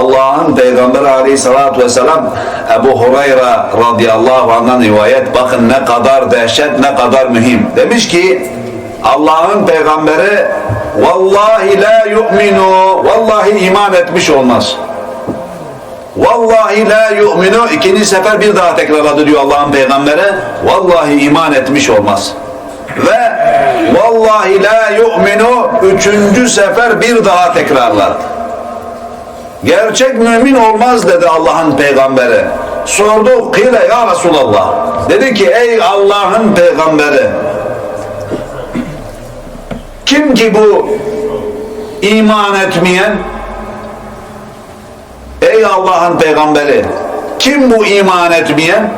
Allah'ın Peygamberi aleyhissalatu vesselam Ebu Hureyre radıyallahu anh'dan rivayet bakın ne kadar dehşet ne kadar mühim. Demiş ki Allah'ın peygamberi vallahi la yu'minu vallahi iman etmiş olmaz. Vallahi la yu'minu ikinci sefer bir daha tekrarladı diyor Allah'ın peygamberi. Vallahi iman etmiş olmaz. Ve vallahi la yu'minu üçüncü sefer bir daha tekrarladı. Gerçek mümin olmaz dedi Allah'ın peygamberi. Sordu kıyla ya Resulallah. Dedi ki ey Allah'ın peygamberi. Kim ki bu iman etmeyen? Ey Allah'ın peygamberi. Kim bu iman etmeyen?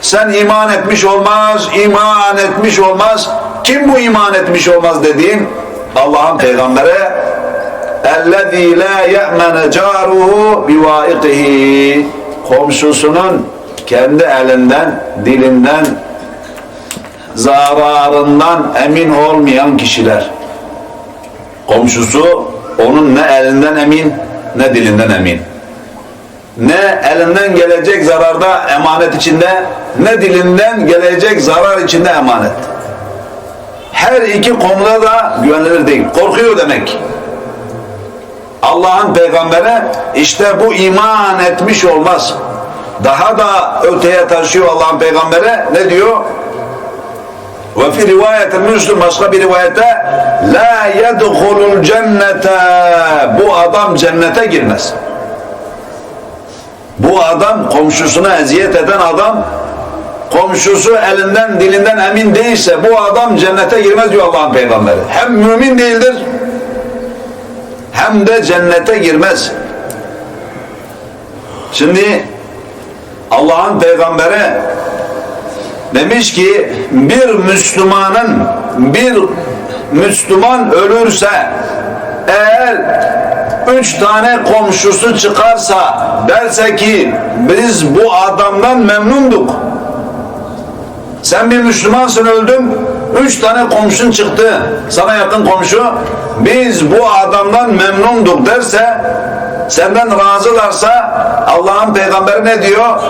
Sen iman etmiş olmaz, iman etmiş olmaz. Kim bu iman etmiş olmaz dediğin Allah'ın peygamberi اَلَّذ۪ي لَا يَأْمَنَ جَارُهُ بِوَائِقِهِ Komşusunun kendi elinden, dilinden, zararından emin olmayan kişiler. Komşusu onun ne elinden emin, ne dilinden emin. Ne elinden gelecek zararda emanet içinde, ne dilinden gelecek zarar içinde emanet. Her iki konuda da güvenilir değil. Korkuyor demek. Allah'ın peygamberi işte bu iman etmiş olmaz. Daha da öteye taşıyor Allah'ın peygamberi. Ne diyor? Ve fi rivayetin Müslüm başka bir rivayette La yedhulul cennete Bu adam cennete girmez. Bu adam komşusuna eziyet eden adam komşusu elinden dilinden emin değilse bu adam cennete girmez diyor Allah'ın peygamberi. Hem mümin değildir hem de cennete girmez. Şimdi Allah'ın peygamberi demiş ki bir Müslümanın bir Müslüman ölürse eğer üç tane komşusu çıkarsa derse ki biz bu adamdan memnunduk. Sen bir Müslümansın öldün, üç tane komşun çıktı, sana yakın komşu, biz bu adamdan memnunduk derse, senden razılarsa Allah'ın peygamberi ne diyor?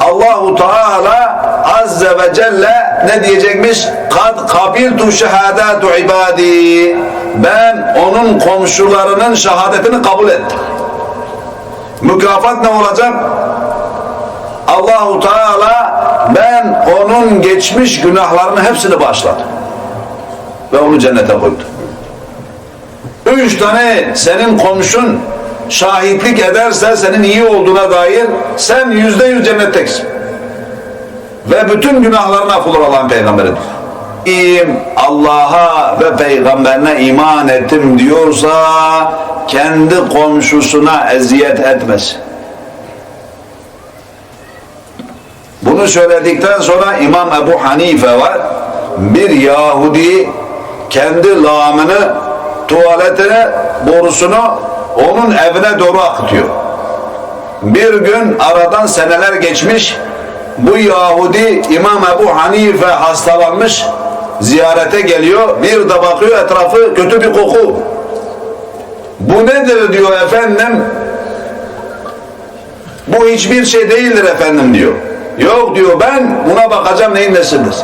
Allahu Teala Azze ve Celle ne diyecekmiş? Kad kabiltu şehadatu ibadi. Ben onun komşularının şehadetini kabul ettim. Mükafat ne olacak? Allahu Teala ben onun geçmiş günahlarının hepsini bağışladım. Ve onu cennete koydu. Üç tane senin komşun şahitlik ederse senin iyi olduğuna dair sen yüzde yüz cennettesin. Ve bütün günahların affolur Allah'ın peygamberi. İyiyim Allah'a ve peygamberine iman ettim diyorsa kendi komşusuna eziyet etmesin. Bunu söyledikten sonra İmam Ebu Hanife var. Bir Yahudi kendi lağımını, tuvaletini, borusunu onun evine doğru akıtıyor. Bir gün aradan seneler geçmiş. Bu Yahudi İmam Ebu Hanife hastalanmış. Ziyarete geliyor. Bir de bakıyor etrafı kötü bir koku. Bu nedir diyor efendim. Bu hiçbir şey değildir efendim diyor. Yok diyor ben buna bakacağım neyin nesidir.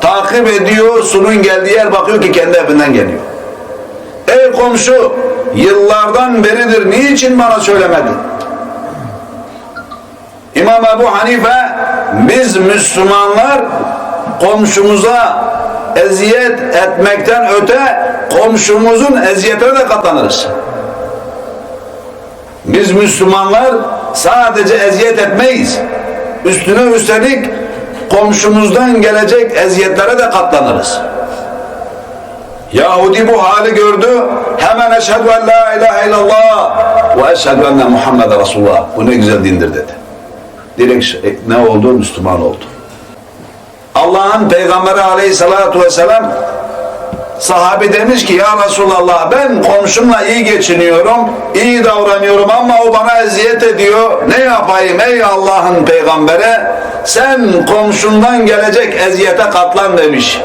Takip ediyor sunun geldiği yer bakıyor ki kendi evinden geliyor. Ey komşu yıllardan beridir niçin bana söylemedin? İmam Ebu Hanife biz Müslümanlar komşumuza eziyet etmekten öte komşumuzun eziyetine de katlanırız. Biz Müslümanlar sadece eziyet etmeyiz. Üstüne üstelik komşumuzdan gelecek eziyetlere de katlanırız. Yahudi bu hali gördü. Hemen eşhedü en la ilahe illallah ve eşhedü enne Muhammed Resulullah. Bu ne güzel dindir dedi. Direkt ne oldu? Müslüman oldu. Allah'ın Peygamberi aleyhissalatu vesselam sahabe demiş ki ya Resulallah ben komşumla iyi geçiniyorum, iyi davranıyorum ama o bana eziyet ediyor. Ne yapayım ey Allah'ın peygamberi? Sen komşundan gelecek eziyete katlan demiş.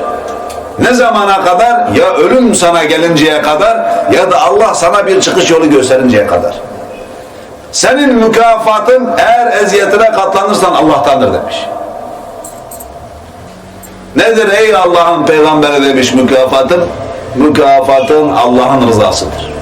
Ne zamana kadar? Ya ölüm sana gelinceye kadar ya da Allah sana bir çıkış yolu gösterinceye kadar. Senin mükafatın eğer eziyetine katlanırsan Allah'tandır demiş. Nedir ey Allah'ın peygamberi demiş mükafatın? Mükafatın Allah'ın rızasıdır.